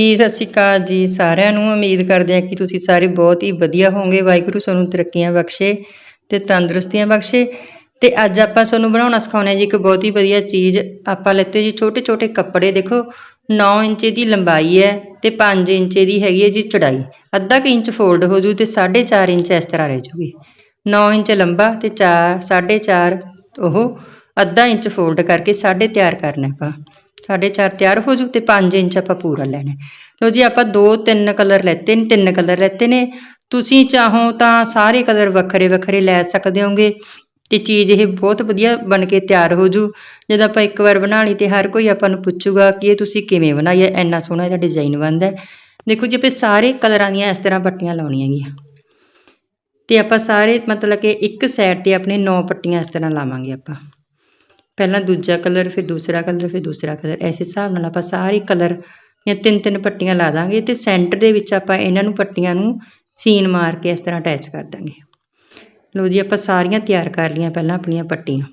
ਜੀ, ਸਤਿ ਸ਼੍ਰੀ ਅਕਾਲ ਜੀ ਸਾਰਿਆਂ ਨੂੰ। ਉਮੀਦ ਕਰਦੇ ਹਾਂ ਕਿ ਤੁਸੀਂ ਸਾਰੇ ਬਹੁਤ ਹੀ ਵਧੀਆ ਹੋਵੋਗੇ। ਵਾਹਿਗੁਰੂ ਤੁਹਾਨੂੰ ਤਰੱਕੀਆਂ ਬਖਸ਼ੇ ਤੇ ਤੰਦਰੁਸਤੀਆਂ ਬਖਸ਼ੇ। ਤੇ ਅੱਜ ਆਪਾਂ ਤੁਹਾਨੂੰ ਬਣਾਉਣਾ ਸਿਖਾਉਣਾ ਜੀ ਇੱਕ ਬਹੁਤ ਹੀ ਵਧੀਆ ਚੀਜ਼। ਆਪਾਂ ਲੈਤੇ ਜੀ ਛੋਟੇ ਛੋਟੇ ਕੱਪੜੇ। ਦੇਖੋ 9 ਇੰਚ ਦੀ ਲੰਬਾਈ ਹੈ ਤੇ 5 ਇੰਚ ਦੀ ਹੈਗੀ ਹੈ ਜੀ ਚੜਾਈ। ਅੱਧਾ ਕੁ ਇੰਚ ਫੋਲਡ ਹੋ ਜੂ ਤੇ 4.5 ਇੰਚ ਇਸ ਤਰ੍ਹਾਂ ਰਹਿ ਜੂਗੀ। 9 ਇੰਚ ਲੰਬਾ ਤੇ 4 4.5 ਉਹ ਅੱਧਾ ਇੰਚ ਫੋਲਡ ਕਰਕੇ ਸਾਢੇ ਤਿਆਰ ਕਰਨਾ ਆਪਾਂ। ਸਾਢੇ ਚਾਰ ਤਿਆਰ ਹੋ ਜੂ ਤੇ 5 ਇੰਚ ਆਪਾਂ ਪੂਰਾ ਲੈਣਾ ਲੋ ਜੀ, ਆਪਾਂ ਦੋ, ਤਿੰਨ ਕਲਰ ਲੈਤੇ ਨੇ, ਤਿੰਨ ਕਲਰ ਲੈਤੇ ਨੇ। ਤੁਸੀਂ ਚਾਹੋ ਤਾਂ ਸਾਰੇ ਕਲਰ ਵੱਖਰੇ ਵੱਖਰੇ ਲੈ ਸਕਦੇ ਹੋਗੇ ਤੇ ਚੀਜ਼ ਇਹ ਬਹੁਤ ਵਧੀਆ ਬਣ ਕੇ ਤਿਆਰ ਹੋ ਜੂ। ਜਦੋਂ ਆਪਾਂ ਇੱਕ ਵਾਰ ਬਣਾ ਲਈ ਤੇ ਹਰ ਕੋਈ ਆਪਾਂ ਨੂੰ ਪੁੱਛੂਗਾ ਕਿ ਇਹ ਤੁਸੀਂ ਕਿਵੇਂ ਬਣਾਈ ਹੈ, ਇੰਨਾ ਸੋਹਣਾ ਇਹਦਾ ਡਿਜ਼ਾਈਨ ਬਣਦਾ ਹੈ। ਦੇਖੋ ਜੀ, ਆਪਾਂ ਸਾਰੇ ਕਲਰਾਂ ਦੀਆਂ ਇਸ ਤਰ੍ਹਾਂ ਪੱਟੀਆਂ ਲਾਉਣੀਆਂ ਗੀਆਂ ਤੇ ਆਪਾਂ ਸਾਰੇ ਮਤਲਬ ਕਿ ਇੱਕ ਸਾਈਡ ਤੇ ਆਪਣੇ 9 ਪੱਟੀਆਂ ਇਸ ਤਰ੍ਹਾਂ ਲਾਵਾਂਗੇ ਆਪਾਂ। ਪਹਿਲਾਂ ਦੂਜਾ ਕਲਰ, ਫਿਰ ਦੂਸਰਾ ਕਲਰ, ਫਿਰ ਦੂਸਰਾ ਕਲਰ। ਐਸੇ ਹਿਸਾਬ ਨਾਲ ਆਪਾਂ ਸਾਰੇ ਕਲਰ ਜਾਂ ਤਿੰਨ ਤਿੰਨ ਪੱਟੀਆਂ ਲਾ ਦਾਂਗੇ ਤੇ ਸੈਂਟਰ ਦੇ ਵਿੱਚ ਆਪਾਂ ਇਹਨਾਂ ਨੂੰ ਪੱਟੀਆਂ ਨੂੰ ਸੀਨ ਮਾਰ ਕੇ ਇਸ ਤਰ੍ਹਾਂ ਅਟੈਚ ਕਰ ਦਾਂਗੇ। ਲਓ ਜੀ, ਆਪਾਂ ਸਾਰੀਆਂ ਤਿਆਰ ਕਰ ਲਈਆਂ ਪਹਿਲਾਂ ਆਪਣੀਆਂ ਪੱਟੀਆਂ।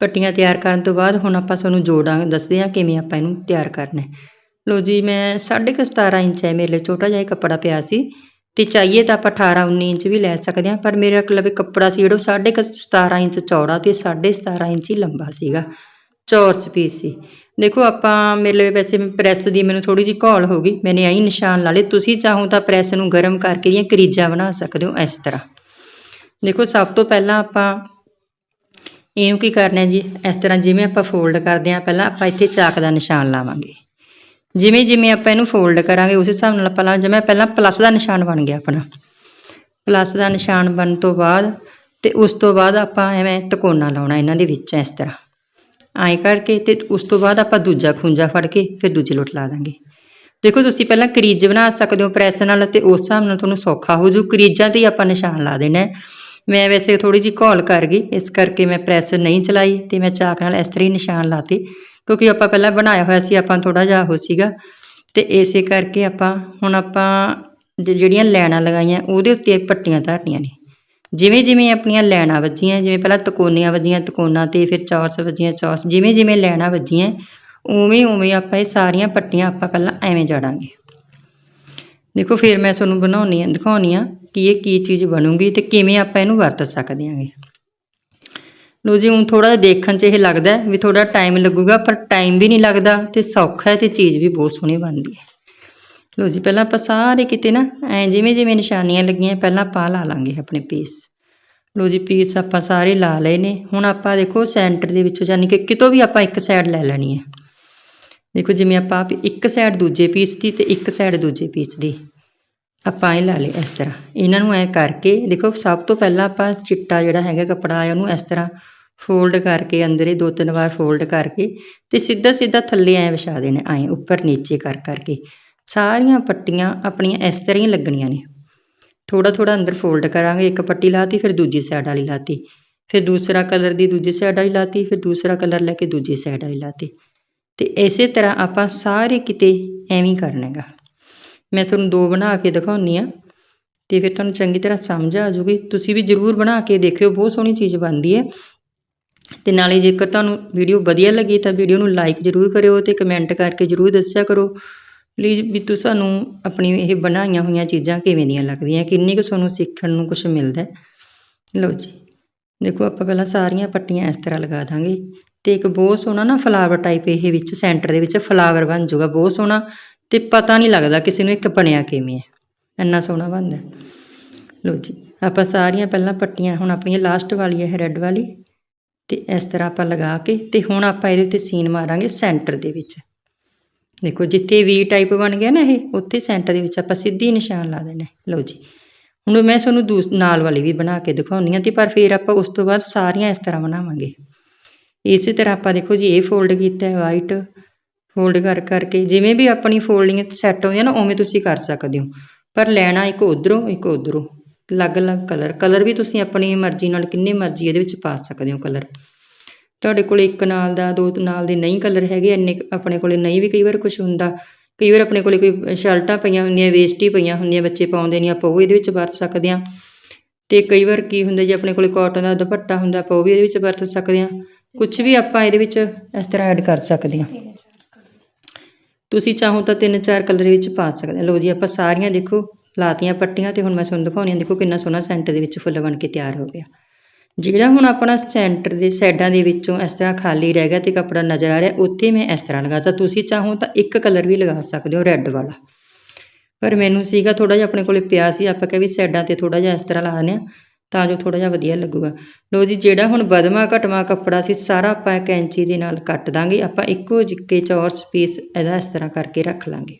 ਪੱਟੀਆਂ ਤਿਆਰ ਕਰਨ ਤੋਂ ਬਾਅਦ ਹੁਣ ਆਪਾਂ ਤੁਹਾਨੂੰ ਜੋੜਾਂਗੇ ਦੱਸਦੇ ਹਾਂ ਕਿਵੇਂ ਆਪਾਂ ਇਹਨੂੰ ਤਿਆਰ ਕਰਨਾ ਲਓ ਜੀ, ਮੈਂ ਸਾਢੇ ਕੁ 17 ਇੰਚ ਹੈ, ਮੇਰੇ ਲਈ ਛੋਟਾ ਜਿਹਾ ਕੱਪੜਾ ਪਿਆ ਸੀ। ਤੇ ਚਾਹੀਏ ਤਾਂ ਆਪਾਂ 18 19 ਇੰਚ ਵੀ ਲੈ ਸਕਦੇ ਹਾਂ, ਪਰ ਮੇਰੇ ਕੋਲ ਵੀ ਕੱਪੜਾ ਸੀ ਜਿਹੜਾ ਉਹ ਸਾਢੇ ਕੁ 17 ਇੰਚ ਚੌੜਾ ਤੇ ਸਾਢੇ 17 ਇੰਚ ਹੀ ਲੰਬਾ ਸੀਗਾ ਚੌਰਸ ਪੀਸ ਸੀ। ਦੇਖੋ ਆਪਾਂ ਮੇਰੇ ਲਈ ਵੈਸੇ ਪ੍ਰੈਸ ਦੀ ਮੈਨੂੰ ਥੋੜੀ ਜਿਹੀ ਘੋਲ ਹੋ ਗਈ, ਮੈਨੇ ਆਹੀ ਨਿਸ਼ਾਨ ਲਾ ਲਏ। ਤੁਸੀਂ ਚਾਹੋ ਤਾਂ ਪ੍ਰੈਸ ਨੂੰ ਗਰਮ ਕਰਕੇ ਦੀਆਂ ਕਰੀਜਾਂ ਬਣਾ ਸਕਦੇ ਹੋ ਇਸ ਤਰ੍ਹਾਂ। ਦੇਖੋ ਸਭ ਤੋਂ ਪਹਿਲਾਂ ਆਪਾਂ ਇਹਨੂੰ ਕੀ ਕਰਨਾ ਜੀ? ਇਸ ਤਰ੍ਹਾਂ ਜਿਵੇਂ ਆਪਾਂ ਫੋਲਡ ਕਰਦੇ ਹਾਂ, ਪਹਿਲਾਂ ਆਪਾਂ ਇੱਥੇ ਚਾਕ ਦਾ ਨਿਸ਼ਾਨ ਲਾਵਾਂਗੇ। ਜਿਵੇਂ ਜਿਵੇਂ ਆਪਾਂ ਇਹਨੂੰ ਫੋਲਡ ਕਰਾਂਗੇ, ਉਸ ਹਿਸਾਬ ਨਾਲ ਆਪਾਂ ਜਿਵੇਂ ਪਹਿਲਾਂ ਪਲੱਸ ਦਾ ਨਿਸ਼ਾਨ ਬਣ ਗਿਆ ਆਪਣਾ। ਪਲੱਸ ਦਾ ਨਿਸ਼ਾਨ ਬਣਨ ਤੋਂ ਬਾਅਦ ਤੇ ਉਸ ਤੋਂ ਬਾਅਦ ਆਪਾਂ ਐਵੇਂ ਤਕੋਨਾ ਲਾਉਣਾ ਇਹਨਾਂ ਦੇ ਵਿੱਚ ਇਸ ਤਰ੍ਹਾਂ। ਐਂ ਕਰਕੇ ਤੇ ਉਸ ਤੋਂ ਬਾਅਦ ਆਪਾਂ ਦੂਜਾ ਖੂੰਜਾ ਫੜ ਕੇ ਫਿਰ ਦੂਜੀ ਲੁੱਟ ਲਾ ਦਾਂਗੇ। ਦੇਖੋ, ਤੁਸੀਂ ਪਹਿਲਾਂ ਕਰੀਜ ਬਣਾ ਸਕਦੇ ਹੋ ਪ੍ਰੈਸ ਨਾਲ ਤੇ ਉਸ ਹਿਸਾਬ ਨਾਲ ਤੁਹਾਨੂੰ ਸੌਖਾ ਹੋ ਜੂ। ਕਰੀਜਾਂ ਤੇ ਹੀ ਆਪਾਂ ਨਿਸ਼ਾਨ ਲਾ ਦੇਣਾ ਮੈਂ ਵੈਸੇ ਥੋੜੀ ਜਿਹੀ ਘੋਲ ਕਰ ਗਈ, ਇਸ ਕਰਕੇ ਮੈਂ ਪ੍ਰੈਸ ਨਹੀਂ ਚਲਾਈ ਤੇ ਮੈਂ ਚਾਕ ਨਾਲ ਇਸ ਤਰ੍ਹਾਂ ਹੀ ਨਿਸ਼ਾਨ ਲਾਤੇ। ਕਿਉਂਕਿ ਆਪਾਂ ਪਹਿਲਾਂ ਬਣਾਇਆ ਹੋਇਆ ਸੀ, ਆਪਾਂ ਥੋੜਾ ਜਿਹਾ ਉਹ ਸੀਗਾ। ਤੇ ਇਸੇ ਕਰਕੇ ਆਪਾਂ, ਹੁਣ ਆਪਾਂ ਜਿਹੜੀਆਂ ਲੈਣਾ ਲਗਾਈਆਂ, ਉਹਦੇ ਉੱਤੇ ਪੱਟੀਆਂ ਧਰਨੀਆਂ ਨੇ। ਜਿਵੇਂ ਜਿਵੇਂ ਆਪਣੀਆਂ ਲੈਣਾ ਵੱਜੀਆਂ, ਜਿਵੇਂ ਪਹਿਲਾਂ ਤਕੋਨੀਆਂ ਵੱਜੀਆਂ, ਤਕੋਨਾ ਤੇ ਫਿਰ ਚੌਰਸ ਵੱਜੀਆਂ, ਚੌਰਸ, ਜਿਵੇਂ ਜਿਵੇਂ ਲੈਣਾ ਵੱਜੀਆਂ, ਉਵੇਂ ਉਵੇਂ ਆਪਾਂ ਇਹ ਸਾਰੀਆਂ ਪੱਟੀਆਂ ਆਪਾਂ ਪਹਿਲਾਂ ਐਵੇਂ ਜੜਾਂਗੇ। ਦੇਖੋ, ਫਿਰ ਮੈਂ ਤੁਹਾਨੂੰ ਬਣਾਉਣੀ ਆ, ਦਿਖਾਉਣੀ ਆ ਕਿ ਇਹ ਕੀ ਚੀਜ਼ ਬਣੂਗੀ ਤੇ ਕਿਵੇਂ ਆਪਾਂ ਇਹਨੂੰ ਵਰਤ ਸਕਦੇ ਆਂਗੇ। ਲੋ ਜੀ, ਹੁਣ ਥੋੜਾ ਦੇਖਣ 'ਚ ਇਹ ਲੱਗਦਾ ਵੀ ਥੋੜਾ ਟਾਈਮ ਲੱਗੂਗਾ, ਪਰ ਟਾਈਮ ਵੀ ਨਹੀਂ ਲੱਗਦਾ ਤੇ ਸੌਖਾ ਹੈ ਤੇ ਚੀਜ਼ ਵੀ ਬਹੁਤ ਸੋਹਣੀ ਬਣਦੀ ਹੈ। ਲੋ ਜੀ, ਪਹਿਲਾਂ ਆਪਾਂ ਸਾਰੇ ਕਿਤੇ ਨਾ ਐ ਜਿਵੇਂ ਜਿਵੇਂ ਨਿਸ਼ਾਨੀਆਂ ਲੱਗੀਆਂ, ਪਹਿਲਾਂ ਪਾ ਲਾ ਲਾਂਗੇ ਆਪਣੇ ਪੀਸ ਲੋ ਜੀ ਪੀਸ ਆਪਾਂ ਸਾਰੇ ਲਾ ਲਏ ਨੇ। ਹੁਣ ਆਪਾਂ ਦੇਖੋ ਸੈਂਟਰ ਦੇ ਵਿੱਚੋਂ ਯਾਨੀ ਕਿ ਕਿਤੋਂ ਵੀ ਆਪਾਂ ਇੱਕ ਸਾਈਡ ਲੈ ਲੈਣੀ ਹੈ। ਦੇਖੋ ਜਿਵੇਂ ਆਪਾਂ ਇੱਕ ਸਾਈਡ ਦੂਜੇ ਪੀਸ ਦੀ ਤੇ ਇੱਕ ਸਾਈਡ ਦੂਜੇ ਪੀਸ ਦੀ। ਆਪਾਂ ਇਹ ਲਾ ਲਏ ਇਸ ਤਰ੍ਹਾਂ। ਇਹਨਾਂ ਨੂੰ ਐ ਕਰਕੇ, ਦੇਖੋ ਸਭ ਤੋਂ ਪਹਿਲਾਂ ਆਪਾਂ ਚਿੱਟਾ ਜਿਹੜਾ ਹੈਗਾ ਕੱਪੜਾ ਆ, ਉਹਨੂੰ ਇਸ ਤਰ੍ਹਾਂ ਫੋਲਡ ਕਰਕੇ, ਅੰਦਰ ਦੋ ਤਿੰਨ ਵਾਰ ਫੋਲਡ ਕਰਕੇ ਤੇ ਸਿੱਧਾ ਸਿੱਧਾ ਥੱਲੇ ਐ ਵਿਛਾ ਦੇਣਾ, ਐ ਉੱਪਰ ਨੀਚੇ ਕਰ ਕਰਕੇ। ਸਾਰੀਆਂ ਪੱਟੀਆਂ ਆਪਣੀਆਂ ਇਸ ਤਰ੍ਹਾਂ ਹੀ ਲੱਗਣੀਆਂ ਨੇ। ਥੋੜਾ ਥੋੜਾ ਅੰਦਰ ਫੋਲਡ ਕਰਾਂਗੇ, ਇੱਕ ਪੱਟੀ ਲਾਤੀ, ਫਿਰ ਦੂਜੀ ਸਾਈਡ ਵਾਲੀ ਲਾਤੀ। ਫਿਰ ਦੂਸਰਾ ਕਲਰ ਦੀ ਦੂਜੀ ਸਾਈਡ ਵਾਲੀ ਲਾਤੀ, ਫਿਰ ਦੂਸਰਾ ਕਲਰ ਲੈ ਕੇ ਦੂਜੀ ਸਾਈਡ ਵਾਲੀ ਲਾਤੀ। ਤੇ ਇਸੇ ਤਰ੍ਹਾਂ ਆਪਾਂ ਸਾਰੇ ਕਿਤੇ ਐਵੇਂ ਹੀ ਕਰਨਾ ਹੈਗਾ। ਮੈਂ ਤੁਹਾਨੂੰ ਦੋ ਬਣਾ ਕੇ ਦਿਖਾਉਂਦੀ ਹਾਂ ਅਤੇ ਫਿਰ ਤੁਹਾਨੂੰ ਚੰਗੀ ਤਰ੍ਹਾਂ ਸਮਝ ਆ ਜੂਗੀ ਤੁਸੀਂ ਵੀ ਜਰੂਰ ਬਣਾ ਕੇ ਦੇਖਿਓ, ਬਹੁਤ ਸੋਹਣੀ ਚੀਜ਼ ਬਣਦੀ ਹੈ। ਤੇ ਨਾਲੇ ਜੇਕਰ ਤੁਹਾਨੂੰ ਵੀਡੀਓ ਵਧੀਆ ਲੱਗੀ ਤਾਂ ਵੀਡੀਓ ਨੂੰ ਲਾਈਕ ਜਰੂਰ ਕਰਿਓ ਤੇ ਕਮੈਂਟ ਕਰਕੇ ਜਰੂਰ ਦੱਸਿਆ ਕਰੋ। ਪਲੀਜ਼ ਵੀ ਤੁਸੀਂ ਸਾਨੂੰ ਆਪਣੀ ਇਹ ਬਣਾਈਆਂ ਹੋਈਆਂ ਚੀਜ਼ਾਂ ਕਿਵੇਂ ਦੀਆਂ ਲੱਗਦੀਆਂ, ਕਿੰਨੀ ਕੁ ਤੁਹਾਨੂੰ ਸਿੱਖਣ ਨੂੰ ਕੁਝ ਮਿਲਦਾ ਲਓ ਜੀ, ਦੇਖੋ ਆਪਾਂ ਪਹਿਲਾਂ ਸਾਰੀਆਂ ਪੱਟੀਆਂ ਇਸ ਤਰ੍ਹਾਂ ਲਗਾ ਦਾਂਗੇ। ਤੇ ਇੱਕ ਬਹੁਤ ਸੋਹਣਾ ਨਾ ਫਲਾਵਰ ਟਾਈਪ ਇਹ ਵਿੱਚ ਸੈਂਟਰ ਦੇ ਵਿੱਚ ਫਲਾਵਰ ਬਣ ਜਾਊਗਾ, ਬਹੁਤ ਸੋਹਣਾ। ਤੇ ਪਤਾ ਨਹੀਂ ਲੱਗਦਾ ਕਿਸੇ ਨੂੰ ਇੱਕ ਬਣਿਆ ਕਿਵੇਂ ਹੈ। ਇੰਨਾ ਸੋਹਣਾ ਬਣਦਾ। ਹੈ। ਲਓ ਜੀ, ਆਪਾਂ ਸਾਰੀਆਂ ਪਹਿਲਾਂ ਪੱਟੀਆਂ, ਹੁਣ ਆਪਣੀਆਂ ਲਾਸਟ ਵਾਲੀ ਹੈ ਰੈੱਡ ਵਾਲੀ। ਤੇ ਇਸ ਤਰ੍ਹਾਂ ਆਪਾਂ ਲਗਾ ਕੇ, ਤੇ ਹੁਣ ਆਪਾਂ ਇਹਦੇ ਉੱਤੇ ਸੀਨ ਮਾਰਾਂਗੇ ਸੈਂਟਰ ਦੇ ਵਿੱਚ। ਦੇਖੋ, ਜਿੱਥੇ ਵੀ ਟਾਈਪ ਬਣ ਗਿਆ ਨਾ ਇਹ, ਉੱਥੇ ਸੈਂਟਰ ਦੇ ਵਿੱਚ ਆਪਾਂ ਸਿੱਧੀ ਨਿਸ਼ਾਨ ਲਾ ਦੇਣਾ ਲਓ ਜੀ, ਹੁਣ ਮੈਂ ਤੁਹਾਨੂੰ ਦੂਸ, ਨਾਲ ਵਾਲੀ ਵੀ ਬਣਾ ਕੇ ਦਿਖਾਉਣੀ ਆ ਤੇ ਪਰ ਫਿਰ ਆਪਾਂ ਉਸ ਤੋਂ ਬਾਅਦ ਸਾਰੀਆਂ ਇਸ ਤਰ੍ਹਾਂ ਬਣਾਵਾਂਗੇ। ਇਸੇ ਤਰ੍ਹਾਂ ਆਪਾਂ ਦੇਖੋ ਜੀ, ਇਹ ਫੋਲਡ ਕੀਤਾ ਹੈ ਵਾਈਟ ਫੋਲਡ ਕਰ ਕਰਕੇ, ਜਿਵੇਂ ਵੀ ਆਪਣੀ ਫੋਲਡਿੰਗ ਸੈੱਟ ਹੋਈ ਹੈ ਨਾ, ਉਵੇਂ ਤੁਸੀਂ ਕਰ ਸਕਦੇ ਹੋ। ਪਰ ਲੈਣਾ ਇੱਕ ਉਧਰੋਂ ਇੱਕ ਉਧਰੋਂ। ਅਲੱਗ-ਅਲੱਗ ਕਲਰ ਕਲਰ ਵੀ ਤੁਸੀਂ ਆਪਣੀ ਮਰਜ਼ੀ ਨਾਲ, ਕਿੰਨੇ ਮਰਜ਼ੀ ਇਹਦੇ ਵਿੱਚ ਪਾ ਸਕਦੇ ਹੋ ਕਲਰ ਤੁਹਾਡੇ ਕੋਲ ਇੱਕ ਨਾਲ ਦਾ, ਦੋ ਨਾਲ ਦੇ ਨਹੀਂ ਕਲਰ ਹੈਗੇ, ਇੰਨੇ ਆਪਣੇ ਕੋਲੇ ਨਹੀਂ ਵੀ ਕਈ ਵਾਰ ਕੁਝ ਹੁੰਦਾ। ਕਈ ਵਾਰ ਆਪਣੇ ਕੋਲੇ ਕੋਈ ਸ਼ਰਟਾਂ ਪਈਆਂ ਹੁੰਦੀਆਂ, ਵੇਸਟੀ ਪਈਆਂ ਹੁੰਦੀਆਂ, ਬੱਚੇ ਪਾਉਂਦੇ ਨਹੀਂ, ਆਪਾਂ ਉਹ ਇਹਦੇ ਵਿੱਚ ਵਰਤ ਸਕਦੇ ਹਾਂ। ਤੇ ਕਈ ਵਾਰ ਕੀ ਹੁੰਦਾ ਜੇ, ਆਪਣੇ ਕੋਲੇ ਕਾਟਨ ਦਾ ਦੁਪੱਟਾ ਹੁੰਦਾ, ਆਪਾਂ ਉਹ ਵੀ ਇਹਦੇ ਵਿੱਚ ਵਰਤ ਸਕਦੇ ਹਾਂ। ਕੁਝ ਵੀ ਆਪਾਂ ਇਹਦੇ ਵਿੱਚ ਇਸ ਤਰ੍ਹਾਂ ਐਡ ਕਰ ਸਕਦੇ ਹਾਂ। ਤੁਸੀਂ ਚਾਹੋ ਤਾਂ ਤਿੰਨ ਚਾਰ ਕਲਰ ਵਿੱਚ ਪਾ ਸਕਦੇ ਹੋ। ਲਓ ਜੀ, ਆਪਾਂ ਸਾਰੀਆਂ ਦੇਖੋ, ਲਾਤੀਆਂ, ਪੱਟੀਆਂ ਤੇ ਹੁਣ ਮੈਂ ਤੁਹਾਨੂੰ ਦਿਖਾਉਣੀ ਆ ਦੇਖੋ ਕਿੰਨਾ ਸੋਹਣਾ ਸੈਂਟਰ ਦੇ ਵਿੱਚ ਫੁੱਲ ਬਣ ਕੇ ਤਿਆਰ ਹੋ ਗਿਆ। ਜਿਹੜਾ ਹੁਣ ਆਪਣਾ ਸੈਂਟਰ ਦੇ ਸਾਈਡਾਂ ਦੇ ਵਿੱਚੋਂ ਇਸ ਤਰ੍ਹਾਂ ਖਾਲੀ ਰਹਿ ਗਿਆ ਤੇ ਕੱਪੜਾ ਨਜ਼ਰ ਆ ਰਿਹਾ, ਉੱਥੇ ਮੈਂ ਇਸ ਤਰ੍ਹਾਂ ਲਗਾਤਾ। ਤੁਸੀਂ ਚਾਹੋ ਤਾਂ ਇੱਕ ਕਲਰ ਵੀ ਲਗਾ ਸਕਦੇ ਹੋ, ਰੈੱਡ ਵਾਲਾ। ਪਰ ਮੈਨੂੰ ਸੀਗਾ ਥੋੜਾ ਜਿਹਾ ਆਪਣੇ ਕੋਲੇ ਪਿਆ ਸੀ, ਆਪਾਂ ਕਿਹਾ ਵੀ ਸਾਈਡਾਂ ਤੇ ਥੋੜਾ ਜਿਹਾ ਇਸ ਤਰ੍ਹਾਂ ਲਾ ਦਿੰਦੇ ਹਾਂ। ਤਾਂ ਜੋ ਥੋੜਾ ਜਿਹਾ ਵਧੀਆ ਲੱਗੂਗਾ। ਲੋ ਜੀ, ਜਿਹੜਾ ਹੁਣ ਬਦਮਾ ਘਟਮਾ ਕੱਪੜਾ ਸੀ, ਸਾਰਾ ਆਪਾਂ ਇੱਕ ਐਂਚੀ ਦੇ ਨਾਲ ਕੱਟ ਦਾਂਗੇ। ਆਪਾਂ ਇੱਕੋ ਜਿੱਕੇ ਚੌਰਸ ਪੀਸ ਇਹਦਾ ਇਸ ਤਰ੍ਹਾਂ ਕਰਕੇ ਰੱਖ ਲਾਂਗੇ।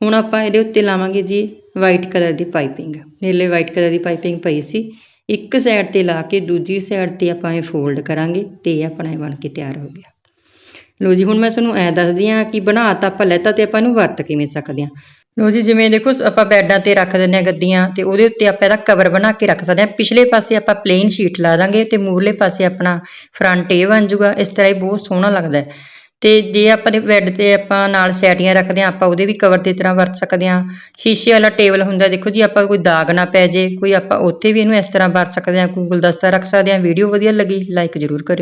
ਹੁਣ ਆਪਾਂ ਇਹਦੇ ਉੱਤੇ ਲਾਵਾਂਗੇ ਜੀ ਵਾਈਟ ਕਲਰ ਦੀ ਪਾਈਪਿੰਗ। ਨੀਲੇ ਵਾਈਟ ਕਲਰ ਦੀ ਪਾਈਪਿੰਗ ਪਈ ਸੀ। ਇੱਕ ਸਾਈਡ ਤੇ ਲਾ ਕੇ ਦੂਜੀ ਸਾਈਡ ਤੇ ਆਪਾਂ ਇਹ ਫੋਲਡ ਕਰਾਂਗੇ ਤੇ ਇਹ ਆਪਣਾ ਇਹ ਬਣ ਕੇ ਤਿਆਰ ਹੋ ਗਿਆ। ਲੋ ਜੀ, ਹੁਣ ਮੈਂ ਤੁਹਾਨੂੰ ਐ ਦੱਸਦੀ ਆ ਕਿ ਬਣਾ ਤਾਂ ਆਪਾਂ ਲੈਤਾ ਤੇ ਆਪਾਂ ਇਹਨੂੰ ਵਰਤ ਕਿਵੇਂ ਸਕਦੇ ਆ ਲੋ ਜੀ, ਜਿਵੇਂ ਦੇਖੋ ਆਪਾਂ ਬੈੱਡਾਂ ਤੇ ਰੱਖ ਦਿੰਦੇ ਆ ਗੱਦੀਆਂ ਤੇ ਉਹਦੇ ਉੱਤੇ ਆਪਾਂ ਇਹਦਾ ਕਵਰ ਬਣਾ ਕੇ ਰੱਖ ਸਕਦੇ ਆ ਪਿਛਲੇ ਪਾਸੇ ਆਪਾਂ ਪਲੇਨ ਸ਼ੀਟ ਲਾ ਦਾਂਗੇ ਤੇ ਮੂਰਲੇ ਪਾਸੇ ਆਪਣਾ ਫਰੰਟ ਇਹ ਬਣ ਜਾਊਗਾ। ਇਸ ਤਰ੍ਹਾਂ ਹੀ ਬਹੁਤ ਸੋਹਣਾ ਲੱਗਦਾ ਹੈ। ਤੇ ਜੇ ਆਪਾਂ ਦੇ ਬੈੱਡ ਤੇ ਆਪਾਂ ਨਾਲ ਸੈਟੀਆਂ ਰੱਖਦੇ ਆ ਆਪਾਂ ਉਹਦੇ ਵੀ ਕਵਰ ਦੀ ਤਰ੍ਹਾਂ ਵਰਤ ਸਕਦੇ ਆ ਸ਼ੀਸ਼ੇ ਵਾਲਾ ਟੇਬਲ ਹੁੰਦਾ, ਦੇਖੋ ਜੀ, ਆਪਾਂ ਕੋਈ ਦਾਗ ਨਾ ਪੈ ਜੇ, ਕੋਈ ਆਪਾਂ ਉੱਥੇ ਵੀ ਇਹਨੂੰ ਇਸ ਤਰ੍ਹਾਂ ਵਰਤ ਸਕਦੇ ਆ ਕੋਈ ਗੁਲਦਸਤਾ ਰੱਖ ਸਕਦੇ ਆ ਵੀਡੀਓ ਵਧੀਆ ਲੱਗੀ ਲਾਈਕ ਜ਼ਰੂਰ ਕਰਿਓ।